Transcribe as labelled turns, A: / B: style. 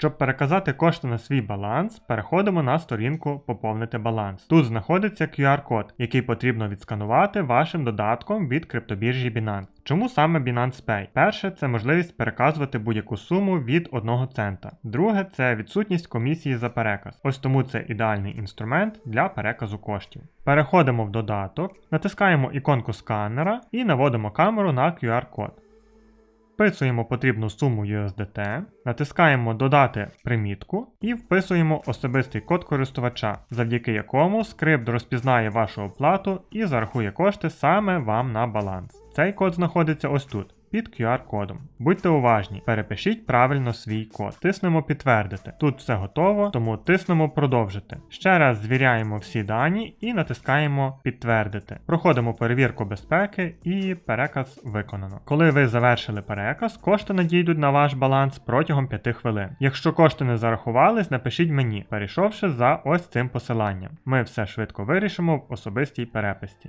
A: Щоб переказати кошти на свій баланс, переходимо на сторінку Поповнити баланс. Тут знаходиться QR-код, який потрібно відсканувати вашим додатком від криптобіржі Binance. Чому саме Binance Pay? Перше, це можливість переказувати будь-яку суму від 1 цента. Друге, це відсутність комісії за переказ. Ось тому це ідеальний інструмент для переказу коштів. Переходимо в додаток, натискаємо іконку сканера і наводимо камеру на QR-код. Вписуємо потрібну суму USDT, натискаємо Додати примітку і вписуємо особистий код користувача, завдяки якому скрипт розпізнає вашу оплату і зарахує кошти саме вам на баланс. Цей код знаходиться ось тут. Під QR-кодом. Будьте уважні, перепишіть правильно свій код. Тиснемо підтвердити. Тут все готово, тому тиснемо продовжити. Ще раз звіряємо всі дані і натискаємо підтвердити. Проходимо перевірку безпеки і переказ виконано. Коли ви завершили переказ, кошти надійдуть на ваш баланс протягом 5 хвилин. Якщо кошти не зарахувались, напишіть мені, перейшовши за ось цим посиланням. Ми все швидко вирішимо в особистій переписці.